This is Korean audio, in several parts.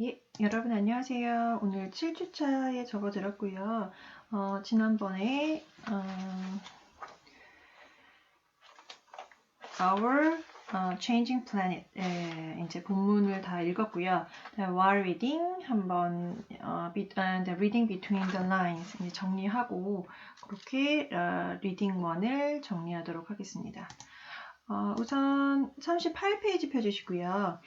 예, 여러분 안녕하세요. 오늘 7주차에 적어드렸고요. 어, 지난번에 어, Our 어, Changing Planet 예, 이제 본문을 다 읽었고요. While reading 한번 어, be, uh, the reading between the lines 이제 정리하고 그렇게 어, reading 1을 정리하도록 하겠습니다. 어, 우선 38페이지 펴주시고요.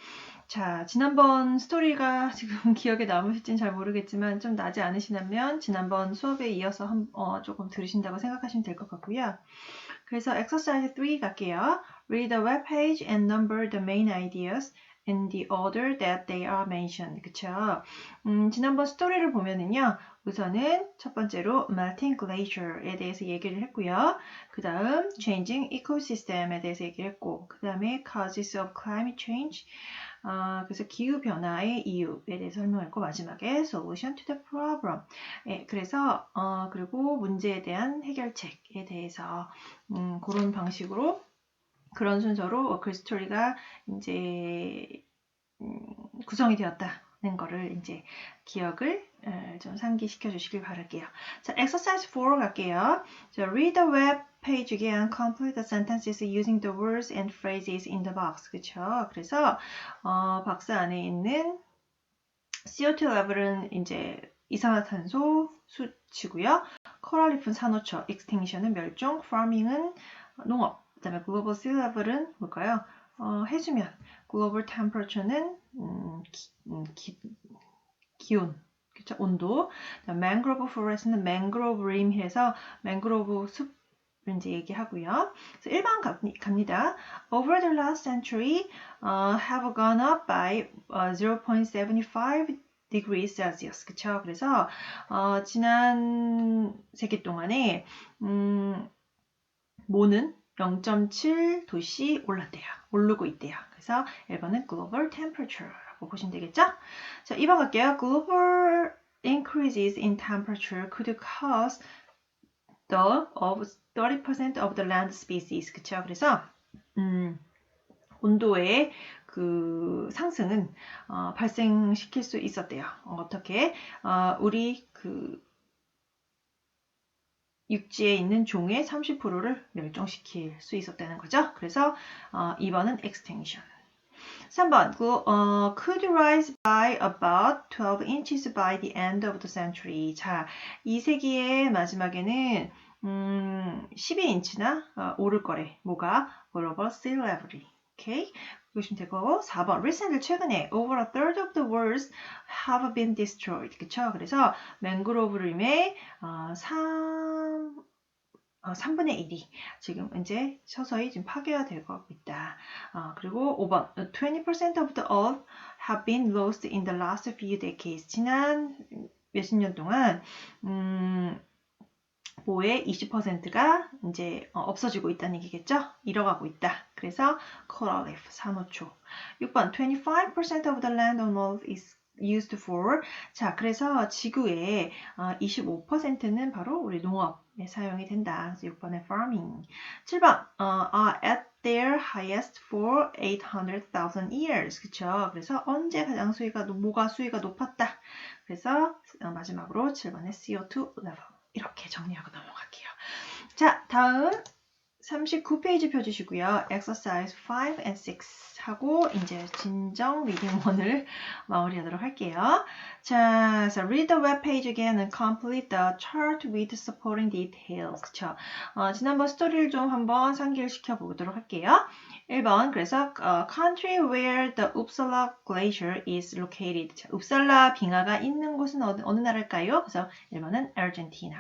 자, 지난번 스토리가 지금 기억에 남으실진 잘 모르겠지만 좀 나지 않으시다면 지난번 수업에 이어서 한, 어, 조금 들으신다고 생각하시면 될 것 같고요. 그래서 exercise 3 갈게요. Read the web page and number the main ideas in the order that they are mentioned. 그쵸? 음, 지난번 스토리를 보면은요. 우선은 첫 번째로 melting glacier에 대해서 얘기를 했고요. 그 다음 changing ecosystem에 대해서 얘기를 했고 그 다음에 causes of climate change 어, 그래서 기후 변화의 이유에 대해서 설명했고 마지막에 solution to the problem. 예, 그래서 어, 그리고 문제에 대한 해결책에 대해서 음, 그런 방식으로 그런 순서로 워크 스토리가 이제 음, 구성이 되었다 는 거를 이제 기억을 좀 상기시켜 주시길 바랄게요. 자, exercise 4 갈게요. 자, read the web page again, complete the sentences using the words and phrases in the box. 그쵸? 그래서 어, 박스 안에 있는 CO2 레벨은 이제 이산화탄소 수치고요. 코랄리프는 산호초, extinction은 멸종, farming은 농업, 그 다음에 글로벌 시 레벨은 뭘까요? 어, 해수면, 글로벌 템퍼처는 음, 음, 기, 기 온, 그쵸? 온도. 맹그로브 포레스트는 맹그로브 림 해서 맹그로브 숲 이제 얘기하고요. 그래서 1번 갑니다. Over the last century uh, have gone up by uh, 0.75 degrees Celsius. 그쵸? 그래서 어, 지난 세기 동안에 음, 모는 0.7 도씨 올랐대요. 오르고 있대요. 그래서 1번은 global temperature라고 보시면 되겠죠? 자, 2번 갈게요. global increases in temperature could cause the of 30% of the land species. 그쵸? 그래서 음, 온도의 그 상승은 어, 발생시킬 수 있었대요. 어, 떻게 어, 우리 그 육지에 있는 종의 30%를 멸종시킬 수 있었다는 거죠. 그래서 어, 2번은 extinction. 3번 어, could rise by about 12 inches by the end of the century. 자, 이 세기의 마지막에는 음, 12인치나 어, 오를 거래. 뭐가? global sea level이. 오케이? 보시면 되고 4번 recently 최근에 over a third of the worlds have been destroyed. 그쵸? 그래서 맹그로브림의 어, 3 어, 3분의 1이 지금 이제 서서히 지금 파괴가 되고 있다. 어, 그리고 5번 20% of the earth have been lost in the last few decades. 지난 몇십 년 동안 음, 모의 20%가 이제 어, 없어지고 있다는 얘기겠죠? 잃어가고 있다. 그래서 coral reef, 산호초. 6번 25% of the land on earth is used for 자 그래서 지구의 25%는 바로 우리 농업에 사용이 된다. 그래서 6번의 farming. 7번 어, are at their highest for 800,000 years. 그쵸? 그래서 언제 가장 수위가 뭐가 수위가 높았다. 그래서 어, 마지막으로 7번의 CO2 level. 이렇게 정리하고 넘어갈게요. 자, 다음 39페이지 펴주시고요. exercise 5 and 6 하고 이제 진정 리딩 1을 마무리하도록 할게요. 자, so read the web page again and complete the chart with supporting details. 그쵸? 어, 지난번 스토리를 좀 한번 상기를 시켜보도록 할게요. 1번 그래서 uh, country where the Uppsala glacier is located. 자, 웁살라 빙하가 있는 곳은 어느, 어느 나라일까요? 그래서 1번은 아르헨티나.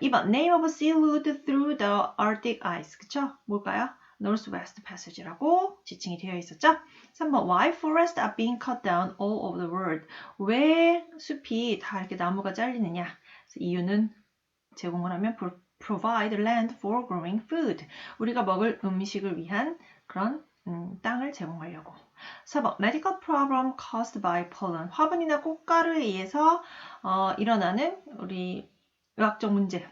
2번 name of sea route through the Arctic ice. 그쵸? 뭘까요? Northwest Passage라고 지칭이 되어 있었죠. 3번 Why forests are being cut down all over the world? 왜 숲이 다 이렇게 나무가 잘리느냐? 이유는 제공을 하면 provide land for growing food. 우리가 먹을 음식을 위한 그런 음, 땅을 제공하려고. 4번 medical problem caused by pollen. 화분이나 꽃가루에 의해서 어, 일어나는 우리 의학적 문제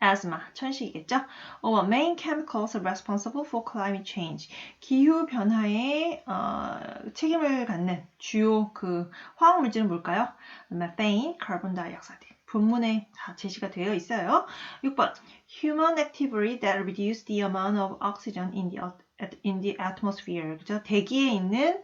asthma, 천식이겠죠? or main chemicals responsible for climate change. 기후 변화에 어, 책임을 갖는 주요 그 화학 물질은 뭘까요? methane, carbon dioxide. 본문에 다 제시가 되어 있어요. 6번 human activity that reduce the amount of oxygen in the, in the atmosphere. 그죠? 대기에 있는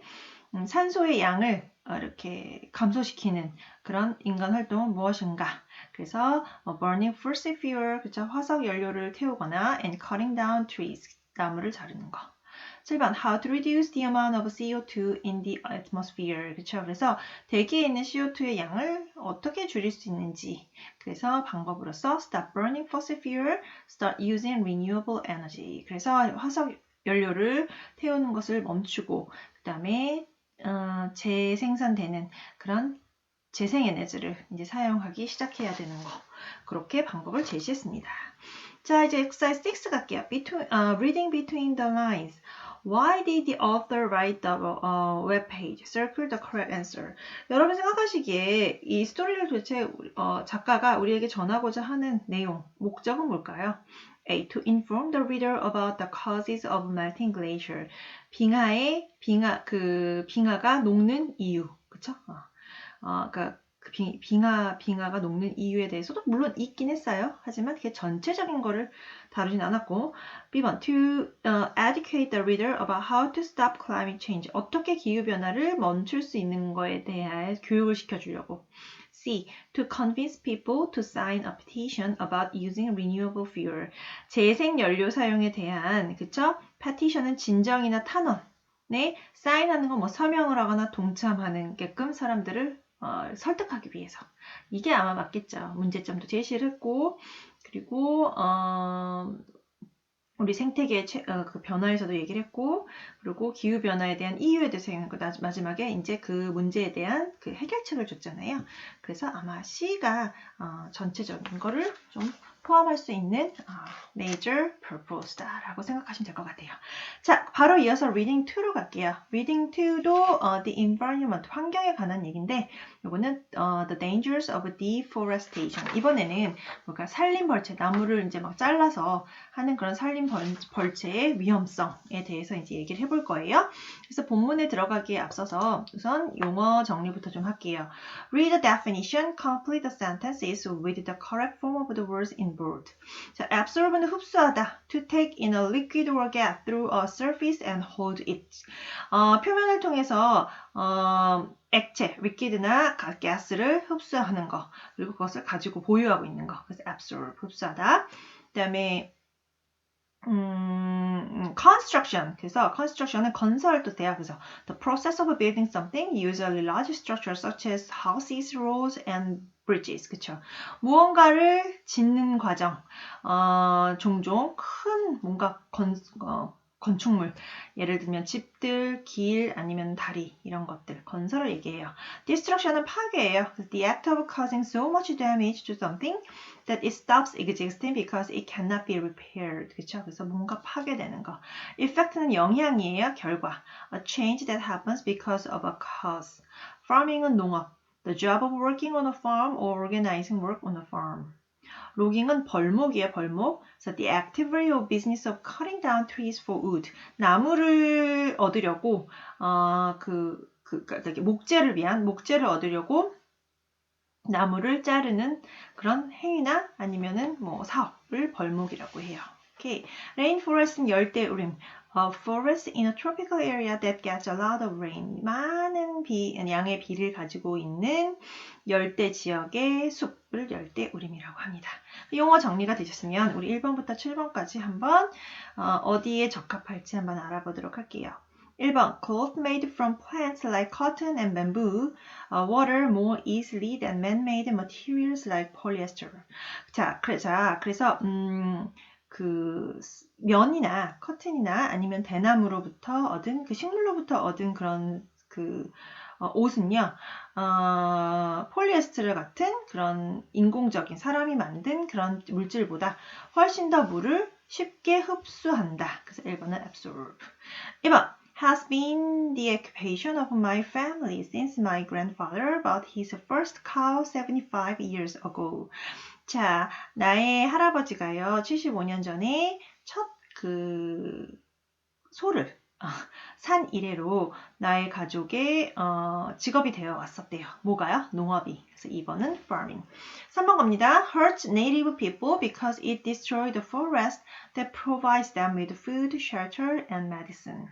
음, 산소의 양을 어, 이렇게 감소시키는 그런 인간 활동은 무엇인가? 그래서 뭐 burning fossil fuel, 그죠? 화석 연료를 태우거나 and cutting down trees, 나무를 자르는 거. 7번 How to reduce the amount of CO2 in the atmosphere. 그렇죠? 그래서 대기에 있는 CO2의 양을 어떻게 줄일 수 있는지. 그래서 방법으로서 stop burning fossil fuel, start using renewable energy. 그래서 화석 연료를 태우는 것을 멈추고 그다음에 어, 재생산되는 그런 재생에너지를 이제 사용하기 시작해야 되는 거. 그렇게 방법을 제시했습니다. 자, 이제 exercise 6 갈게요. Between, uh, reading between the lines. Why did the author write the uh, web page? Circle the correct answer. 여러분 생각하시기에 이 스토리를 도대체 어, 작가가 우리에게 전하고자 하는 내용, 목적은 뭘까요? A. To inform the reader about the causes of melting glacier. 빙하의 빙하 그 빙하가 녹는 이유, 그쵸? 어, 어 그러니까 그 빙, 빙하 빙하가 녹는 이유에 대해서도 물론 있긴 했어요. 하지만 그게 전체적인 거를 다루진 않았고 B번 to uh, educate the reader about how to stop climate change. 어떻게 기후 변화를 멈출 수 있는 거에 대해 교육을 시켜주려고. C. To convince people to sign a petition about using renewable fuel. 재생 연료 사용에 대한 그쵸? petition은 진정이나 탄원에 사인하는 건뭐 서명을 하거나 동참하는 게끔 사람들을 어, 설득하기 위해서. 이게 아마 맞겠죠. 문제점도 제시를 했고 그리고 어, 우리 생태계의 최, 어, 그 변화에서도 얘기를 했고 그리고 기후 변화에 대한 이유에 대해서 얘기했고 마지막에 이제 그 문제에 대한 그 해결책을 줬잖아요. 그래서 아마 C가 어, 전체적인 거를 좀 포함할 수 있는 어, major purpose다라고 생각하시면 될 것 같아요. 자, 바로 이어서 reading 2로 갈게요. reading 2도 어, the environment, 환경에 관한 얘기인데 이거는 어, the dangers of deforestation. 이번에는 뭔가 산림 벌채, 나무를 이제 막 잘라서 하는 그런 산림 벌채의 위험성에 대해서 이제 얘기를 해볼 거예요. 그래서 본문에 들어가기에 앞서서 우선 용어 정리부터 좀 할게요. Read the definition, complete the sentences with the correct form of the words in bold. 자, absorb는 흡수하다. To take in a liquid or gas through a surface and hold it. 어, 표면을 통해서 어, 액체, liquid나 가스를 흡수하는 거. 그리고 그것을 가지고 보유하고 있는 거. 그래서 absorb, 흡수하다. 그 다음에 음, construction. 그래서 construction은 건설을 뜻해요. 그래서 the process of building something, usually large structures such as houses, roads, and bridges. 그쵸? 무언가를 짓는 과정. 어, 종종 큰 뭔가 건, 어, 건축물, 예를 들면 집들, 길, 아니면 다리 이런 것들, 건설을 얘기해요. Destruction은 파괴예요. The act of causing so much damage to something that it stops existing because it cannot be repaired. 그렇죠? 그래서 뭔가 파괴되는 거. Effect는 영향이에요. 결과. A change that happens because of a cause. Farming은 농업. The job of working on a farm or organizing work on a farm. 로깅은 벌목이에요, 벌목. So the activity or business of cutting down trees for wood. 나무를 얻으려고 어, 그, 그, 그 목재를 위한 목재를 얻으려고 나무를 자르는 그런 행위나 아니면은 뭐 사업을 벌목이라고 해요. 오케이. Rainforest는 열대우림. A forest in a tropical area that gets a lot of rain. 많은 비, 양의 비를 가지고 있는 열대 지역의 숲을 열대 우림이라고 합니다. 용어 정리가 되셨으면 우리 1번부터 7번까지 한번 어, 디에 적합할지 한번 알아보도록 할게요. 1번 Cloth made from plants like cotton and bamboo uh, water more easily than man-made materials like polyester. 자, 그래, 자, 그래서 음, 그 면이나 커튼이나 아니면 대나무로부터 얻은 그 식물로부터 얻은 그런 그 어, 옷은요, 어, 폴리에스테르 같은 그런 인공적인 사람이 만든 그런 물질보다 훨씬 더 물을 쉽게 흡수한다. 그래서 1번은 absorb. 2번 has been the occupation of my family since my grandfather bought his first cow 75 years ago. 자, 나의 할아버지가요, 75년 전에 첫 그 소를 어, 산 이래로 나의 가족의 어, 직업이 되어 왔었대요. 뭐가요? 농업이. 그래서 2번은 farming. 3번 갑니다. hurt native people because it destroyed the forest that provides them with food, shelter, and medicine.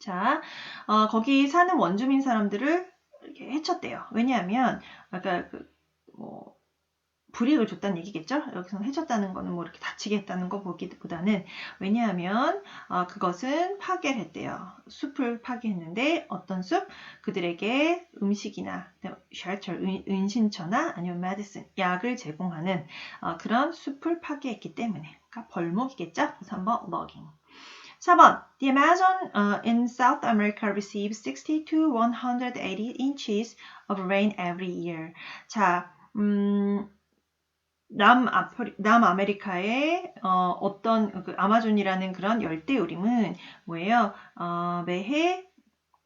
자, 어, 거기 사는 원주민 사람들을 이렇게 해쳤대요. 왜냐하면 아까 그, 뭐 불이익을 줬다는 얘기겠죠? 여기서는 해쳤다는 거는 뭐 이렇게 다치게 했다는 거 보기보다는 왜냐하면 어, 그것은 파괴를 했대요. 숲을 파괴했는데 어떤 숲? 그들에게 음식이나 shelter, 은, 은신처나 아니면 medicine, 약을 제공하는 어, 그런 숲을 파괴했기 때문에 그러니까 벌목이겠죠? 그래서 한번 logging. 4번. The Amazon uh, in South America receives 60 to 180 inches of rain every year. 자, 음, 남아메리카의 어, 떤 그 아마존이라는 그런 열대 우림은 뭐예요? 어, 매해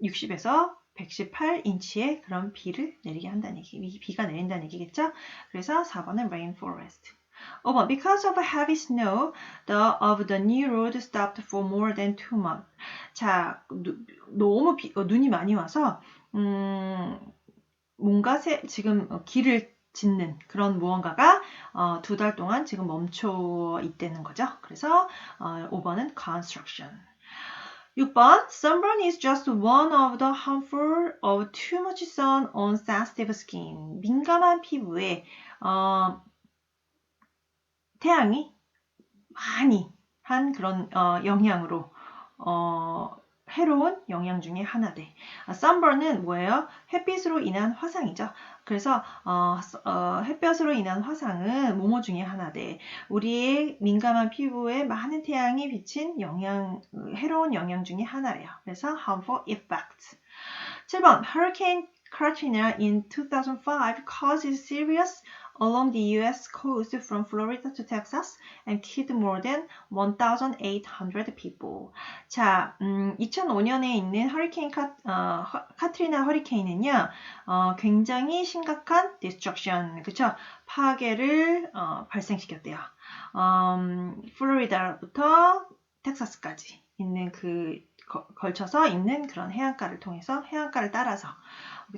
60에서 118인치의 그런 비를 내리게 한다는 얘기, 비가 내린다는 얘기겠죠? 그래서 4번은 rainforest. 5번 Because of heavy snow, the of the new road stopped for more than two months. 자, 누, 너무 비, 어, 눈이 많이 와서 음, 뭔가 새, 지금 길을 짓는 그런 무언가가 어, 두 달 동안 지금 멈춰 있다는 거죠. 그래서 어, 5번은 construction. 6번 Sunburn is just one of the harmful of too much sun on sensitive skin. 민감한 피부에 어, 태양이 많이 한 그런 어, 영향으로 어, 해로운 영양 중에 하나돼. 아, sunburn은 뭐예요? 햇빛으로 인한 화상이죠. 그래서 어, 어, 햇볕으로 인한 화상은 모모 중에 하나돼. 우리의 민감한 피부에 많은 태양이 비친 영양, 해로운 영양 중에 하나예요. 그래서 harmful effects. 7번 Hurricane Katrina in 2005 caused serious along the U.S. coast from Florida to Texas and killed more than 1,800 people. 자, 음, 2005년에 있는 허리케인 카, 어, 카트리나 허리케인은요, 어, 굉장히 심각한 destruction, 그쵸? 파괴를 어, 발생시켰대요. 음, 플로리다부터 텍사스까지 있는 그 거, 걸쳐서 있는 그런 해안가를 통해서 해안가를 따라서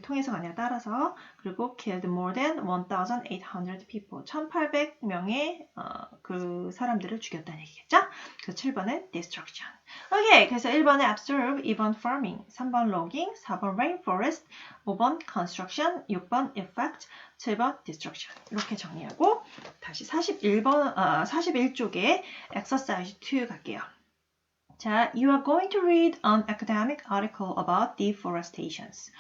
통해서가 아니라 따라서 그리고 killed more than 1,800 people 1,800명의 어, 그 사람들을 죽였다는 얘기겠죠? 그래서 7번은 destruction. 오케이 그래서 1번은 absorb, 2번 farming, 3번 logging, 4번 rainforest, 5번 construction, 6번 effect, 7번 destruction 이렇게 정리하고 다시 41번 어, 41쪽에 exercise 2 갈게요. 자, you are going to read an academic article about deforestations.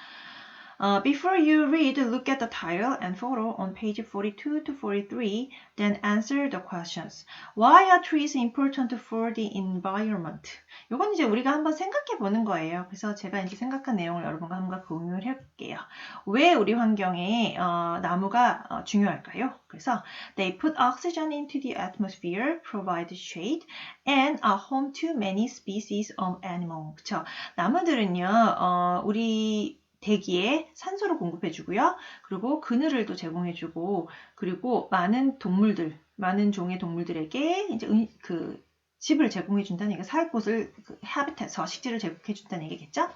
Uh, before you read, look at the title and photo on page 42 to 43, then answer the questions. Why are trees important for the environment? 이건 이제 우리가 한번 생각해 보는 거예요. 그래서 제가 이제 생각한 내용을 여러분과 한번 공유를 해볼게요. 왜 우리 환경에 어, 나무가 어, 중요할까요? 그래서 they put oxygen into the atmosphere, provide shade, and are home to many species of animal. 그쵸? 나무들은요, 어, 우리 대기에 산소를 공급해 주고요. 그리고 그늘을 또 제공해 주고, 그리고 많은 동물들, 많은 종의 동물들에게 이제 그 집을 제공해 준다는 얘기가 살 곳을 그 habitat, 서식지를 제공해 준다는 얘기겠죠?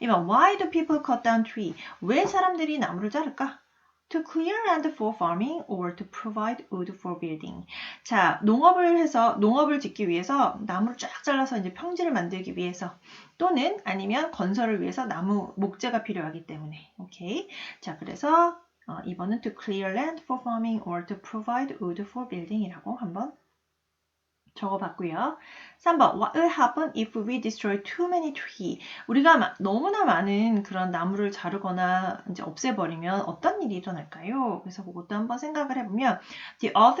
이번 why do people cut down tree? 왜 사람들이 나무를 자를까? To clear land for farming or to provide wood for building. 자, 농업을 해서 농업을 짓기 위해서 나무를 쫙 잘라서 이제 평지를 만들기 위해서 또는 아니면 건설을 위해서 나무 목재가 필요하기 때문에. 오케이. 자, 그래서 어, 이번은 to clear land for farming or to provide wood for building이라고 한번 적어봤고요. 3번 What will happen if we destroy too many trees? 우리가 너무나 많은 그런 나무를 자르거나 이제 없애버리면 어떤 일이 일어날까요? 그래서 그것도 한번 생각을 해보면 The earth,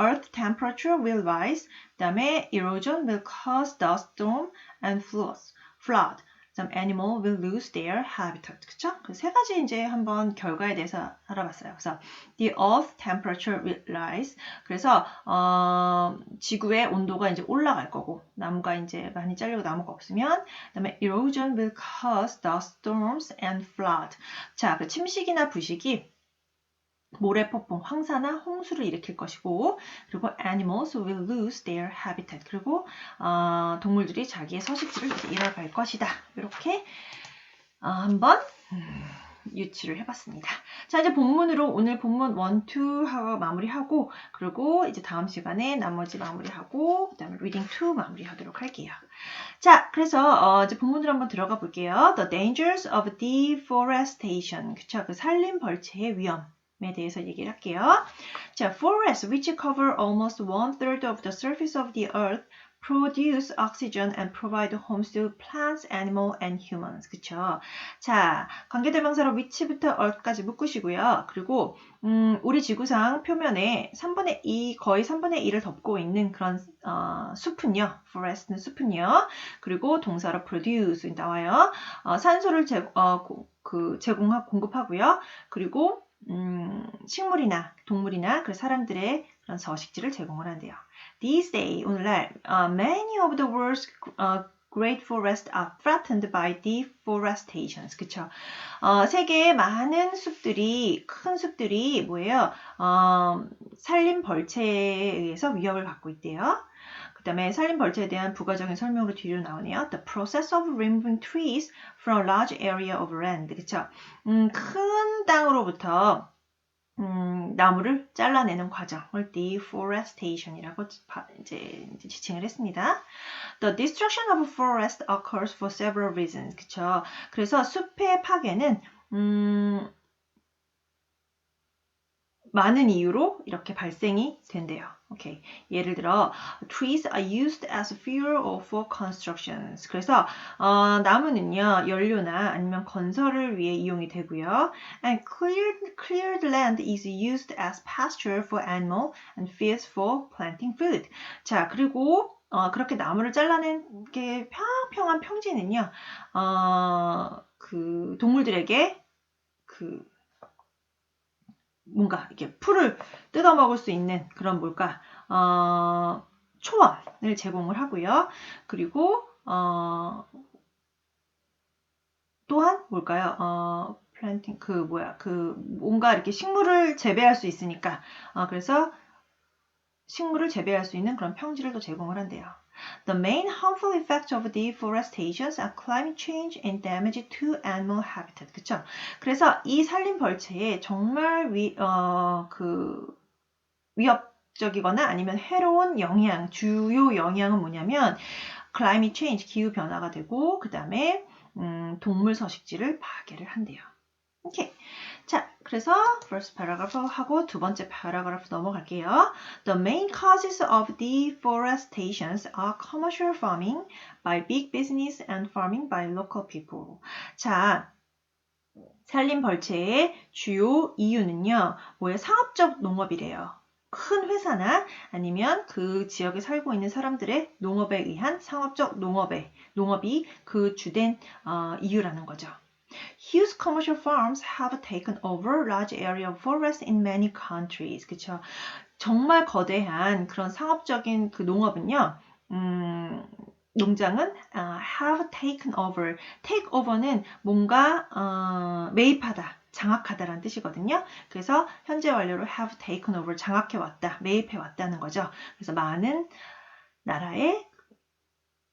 earth temperature will rise. 그 다음에 erosion will cause dust storm and floods. flood. Some animal will lose their habitat. 그쵸? 그 세 가지 이제 한번 결과에 대해서 알아봤어요. 그래서 the earth temperature will rise. 그래서 어, 지구의 온도가 이제 올라갈 거고 나무가 이제 많이 잘리고 나무가 없으면 그다음에 erosion will cause dust storms and flood. 자, 그 침식이나 부식이 모래 폭풍, 황사나 홍수를 일으킬 것이고 그리고 animals will lose their habitat. 그리고 어, 동물들이 자기의 서식지를 잃어갈 것이다. 이렇게 어, 한번 음, 유치를 해봤습니다. 자, 이제 본문으로 오늘 본문 1, 2 하고 마무리하고 그리고 이제 다음 시간에 나머지 마무리하고 그 다음에 reading 2 마무리하도록 할게요. 자, 그래서 어, 이제 본문으로 한번 들어가 볼게요. The dangers of deforestation. 그쵸? 그 산림 벌채의 위험 에 대해서 얘기를 할게요. 자, forests which cover almost one third of the surface of the earth produce oxygen and provide homes to plants, animal, and humans. 그쵸? 자, 관계대명사로 which부터 earth까지 묶으시고요. 그리고 음, 우리 지구상 표면에 3분의 2, 거의 3분의 1을 덮고 있는 그런 어, 숲은요. forest는 숲은요. 그리고 동사로 produce 나와요. 어, 산소를 제, 어, 그 제공하 공급하고요. 그리고 음, 식물이나 동물이나 그 사람들의 그런 서식지를 제공을 한대요. These days, 오늘날 uh, many of the world's uh, great forests are threatened by deforestations. 그쵸? 어, 세계의 많은 숲들이, 큰 숲들이 뭐예요? 어, 산림 벌채에 의해서 위협을 받고 있대요. 그 다음에 산림 벌채에 대한 부가적인 설명으로 뒤로 나오네요. The process of removing trees from a large area of land. 그쵸? 음, 큰 땅으로부터 음, 나무를 잘라내는 과정을 deforestation이라고 이제, 이제 지칭을 했습니다. The destruction of forest occurs for several reasons. 그쵸? 그래서 숲의 파괴는 음, 많은 이유로 이렇게 발생이 된대요. 오케이. 예를 들어 trees are used as fuel or for constructions. 그래서 어, 나무는요 연료나 아니면 건설을 위해 이용이 되고요. And cleared cleared land is used as pasture for animal and fields for planting food. 자 그리고 어, 그렇게 나무를 잘라낸 게 평평한 평지는요, 어, 그 동물들에게 그 뭔가 이렇게 풀을 뜯어 먹을 수 있는 그런 뭘까 어, 초원을 제공을 하고요. 그리고 어, 또한 뭘까요? 어, 플랜팅 그 뭐야 그 뭔가 이렇게 식물을 재배할 수 있으니까 어, 그래서 식물을 재배할 수 있는 그런 평지를 또 제공을 한대요. The main harmful effects of deforestation are climate change and damage to animal habitat. 그쵸? 그래서 이 산림 벌채에 정말 위, 어, 그 위협적이거나 아니면 해로운 영향, 주요 영향은 뭐냐면 climate change, 기후 변화가 되고 그 다음에 음, 동물 서식지를 파괴를 한대요. 오케이. 자, 그래서 first paragraph 하고 두 번째 paragraph 넘어갈게요. The main causes of deforestation are commercial farming by big business and farming by local people. 자, 산림 벌채의 주요 이유는요. 뭐예요? 상업적 농업이래요. 큰 회사나 아니면 그 지역에 살고 있는 사람들의 농업에 의한 상업적 농업에 농업이 그 주된 어, 이유라는 거죠. Huge commercial farms have taken over large area of forest in many countries. 그쵸? 정말 거대한 그런 상업적인 그 농업은요, 음, 농장은 uh, have taken over. take over는 뭔가 어, 매입하다, 장악하다라는 뜻이거든요. 그래서 현재 완료로 have taken over, 장악해 왔다, 매입해 왔다는 거죠. 그래서 많은 나라의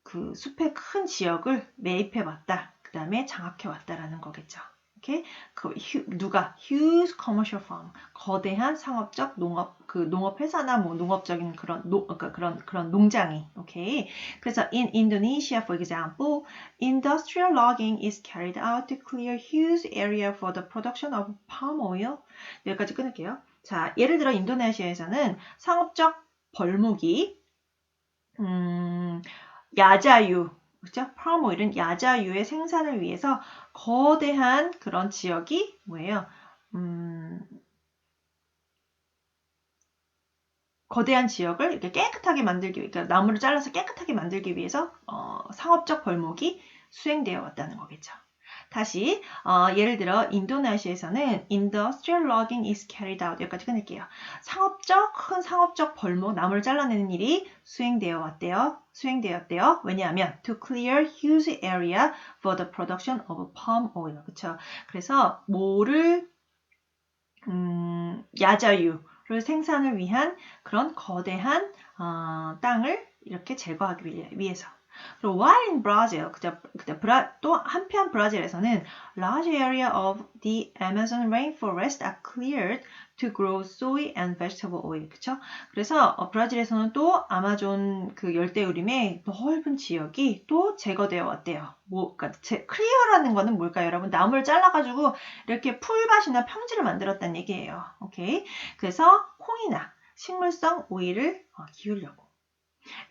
그 숲의 큰 지역을 매입해 왔다. 그 다음에 장악해 왔다라는 거겠죠. 오케이? 그 휴, 누가 huge commercial farm 거대한 상업적 농업 그 농업 회사나 뭐 농업적인 그런 노, 그러니까 그런 그런 농장이 오케이 그래서 in Indonesia for example industrial logging is carried out to clear huge area for the production of palm oil 여기까지 끊을게요 자 예를 들어 인도네시아에서는 상업적 벌목이 음, 야자유 그죠? 팜오일은 야자유의 생산을 위해서 거대한 그런 지역이 뭐예요? 음, 거대한 지역을 이렇게 깨끗하게 만들기 위해, 그러니까 나무를 잘라서 깨끗하게 만들기 위해서 어, 상업적 벌목이 수행되어 왔다는 거겠죠. 다시 어, 예를 들어 인도네시아에서는 industrial logging is carried out 여기까지 끊을게요. 상업적 큰 상업적 벌목 나무를 잘라내는 일이 수행되어 왔대요. 수행되었대요. 왜냐하면 to clear huge area for the production of palm oil. 그렇죠? 그래서 모를 음, 야자유를 생산을 위한 그런 거대한 어, 땅을 이렇게 제거하기 위해- 위해서. 그리고 while in Brazil, 그때, 그때 브라, 또 한편 브라질에서는 large area of the Amazon rainforest are cleared to grow soy and vegetable oil. 그쵸? 그래서 어, 브라질에서는 또 아마존 그 열대우림의 넓은 지역이 또 제거되어 왔대요. 뭐, 그러니까 제, 클리어라는 거는 뭘까요, 여러분? 나무를 잘라가지고 이렇게 풀밭이나 평지를 만들었다는 얘기예요. 오케이. 그래서 콩이나 식물성 오일을 어, 기울려고.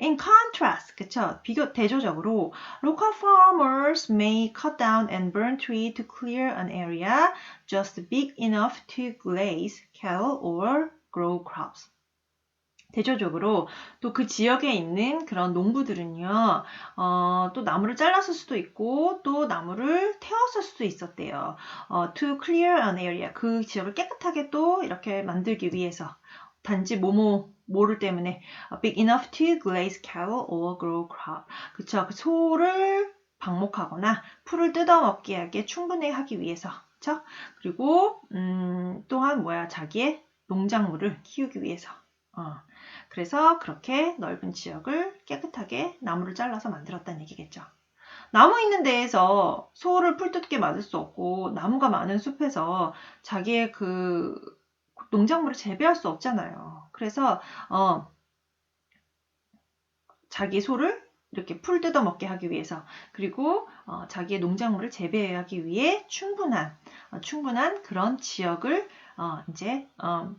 In contrast, 그쵸? 비교 대조적으로 local farmers may cut down and burn tree to clear an area just big enough to glaze cattle or grow crops. 대조적으로 또 그 지역에 있는 그런 농부들은요, 어, 또 나무를 잘랐을 수도 있고, 또 나무를 태웠을 수도 있었대요. 어, to clear an area. 그 지역을 깨끗하게 또 이렇게 만들기 위해서. 단지 뭐뭐, 뭐를 때문에. 어, big enough to glaze cattle or grow crop. 그쵸. 그 소를 방목하거나 풀을 뜯어먹게 하게 충분히 하기 위해서. 그쵸? 그리고, 음, 또한 뭐야. 자기의 농작물을 키우기 위해서. 어. 그래서 그렇게 넓은 지역을 깨끗하게 나무를 잘라서 만들었다는 얘기겠죠. 나무 있는 데에서 소를 풀 뜯게 맞을 수 없고 나무가 많은 숲에서 자기의 그 농작물을 재배할 수 없잖아요. 그래서 어, 자기 소를 이렇게 풀 뜯어 먹게 하기 위해서 그리고 어, 자기의 농작물을 재배하기 위해 충분한 어, 충분한 그런 지역을 어, 이제 어,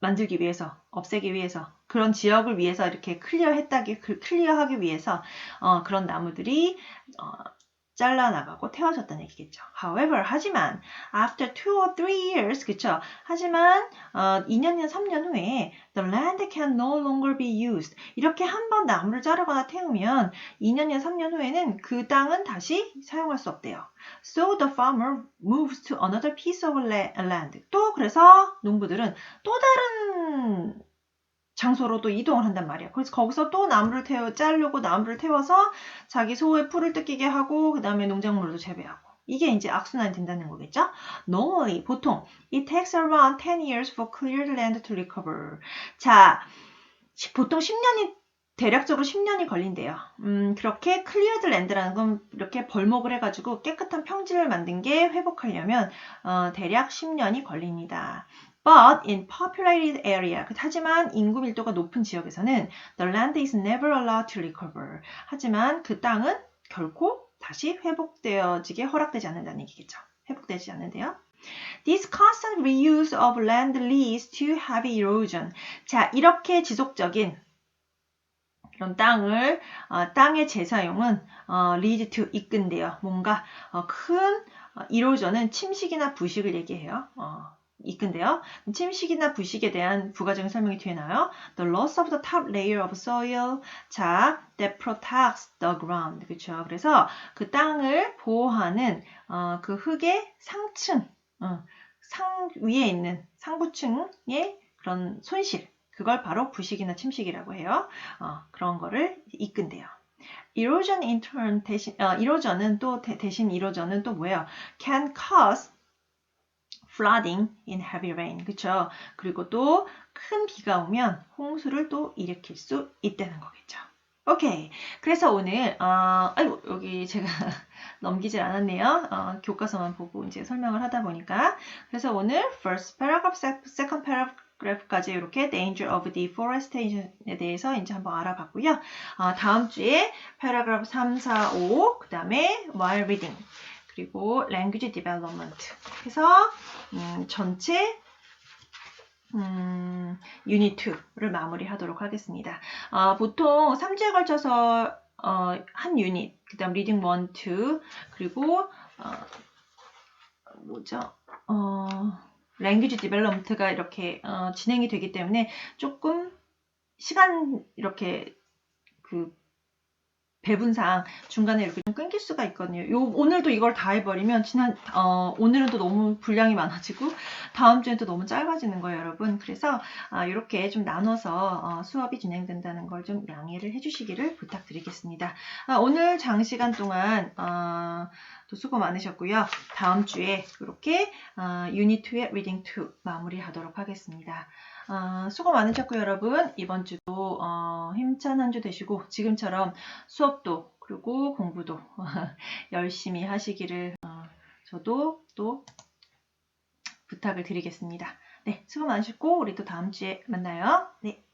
만들기 위해서, 없애기 위해서, 그런 지역을 위해서 이렇게 클리어했다기, 그 클리어하기 위해서 어, 그런 나무들이 어, 잘라나가고 태워졌다는 얘기겠죠. However, 하지만 after two or three years, 그쵸? 하지만 어, 2년이나 3년 후에 the land can no longer be used. 이렇게 한 번 나무를 자르거나 태우면 2년이나 3년 후에는 그 땅은 다시 사용할 수 없대요. So the farmer moves to another piece of la- land. 또 그래서 농부들은 또 다른 장소로 또 이동을 한단 말이야. 그래서 거기서 또 나무를 태워 자르고 나무를 태워서 자기 소의 풀을 뜯기게 하고 그 다음에 농작물도 재배하고 이게 이제 악순환이 된다는 거겠죠? Normally 보통 it takes around 10 years for cleared land to recover. 자, 시- 보통 10년이 대략적으로 10년이 걸린대요. 음, 그렇게 cleared land라는 건 이렇게 벌목을 해가지고 깨끗한 평지를 만든 게 회복하려면 어, 대략 10년이 걸립니다. But in populated area, 그- 하지만 인구 밀도가 높은 지역에서는 the land is never allowed to recover. 하지만 그 땅은 결코 다시 회복되어지게 허락되지 않는다는 얘기겠죠. 회복되지 않는데요. This constant reuse of land leads to heavy erosion. 자, 이렇게 지속적인 그런 땅을 어, 땅의 재사용은 어, lead to 이끈대요. 뭔가 어, 큰 어, erosion은 침식이나 부식을 얘기해요. 어, 이끈데요. 침식이나 부식에 대한 부가적인 설명이 뒤에 나와요. The loss of the top layer of soil. 자, that protects the ground. 그렇죠. 그래서 그 땅을 보호하는 어, 그 흙의 상층, 어, 상 위에 있는 상부층의 그런 손실. 그걸 바로 부식이나 침식이라고 해요. 어, 그런 거를 이끈대요. erosion in turn 대신 어, erosion은 또 대, 대신 erosion은 또 뭐예요? can cause flooding in heavy rain. 그쵸? 그리고 또 큰 비가 오면 홍수를 또 일으킬 수 있다는 거겠죠. 오케이. 그래서 오늘, 어, 아이고, 여기 제가 넘기질 않았네요. 어, 교과서만 보고 이제 설명을 하다 보니까. 그래서 오늘 first paragraph, second paragraph까지 이렇게 danger of deforestation에 대해서 이제 한번 알아봤고요. 어, 다음 주에 paragraph 3, 4, 5, 그 다음에 while reading. 그리고 language development 해서 음, 전체 음, 유닛 2를 마무리하도록 하겠습니다. 어, 보통 3주에 걸쳐서 어, 한 유닛, 그 다음 리딩 1, 2, 그리고 어, 뭐죠? 어, language development가 이렇게 어, 진행이 되기 때문에 조금 시간 이렇게 그 배분상 중간에 이렇게 좀 끊길 수가 있거든요. 요, 오늘도 이걸 다 해버리면 지난 어, 오늘은 또 너무 분량이 많아지고 다음 주엔 또 너무 짧아지는 거예요, 여러분. 그래서 아, 이렇게 좀 나눠서 어, 수업이 진행된다는 걸 좀 양해를 해주시기를 부탁드리겠습니다. 아, 오늘 장시간 동안 어, 또 수고 많으셨고요. 다음 주에 이렇게 어, 유닛 2의 리딩 2 마무리하도록 하겠습니다. 어, 수고 많으셨고요, 여러분. 이번 주도 어, 힘찬 한 주 되시고 지금처럼 수업도 그리고 공부도 열심히 하시기를 어, 저도 또 부탁을 드리겠습니다. 네, 수고 많으셨고 우리 또 다음 주에 만나요. 네.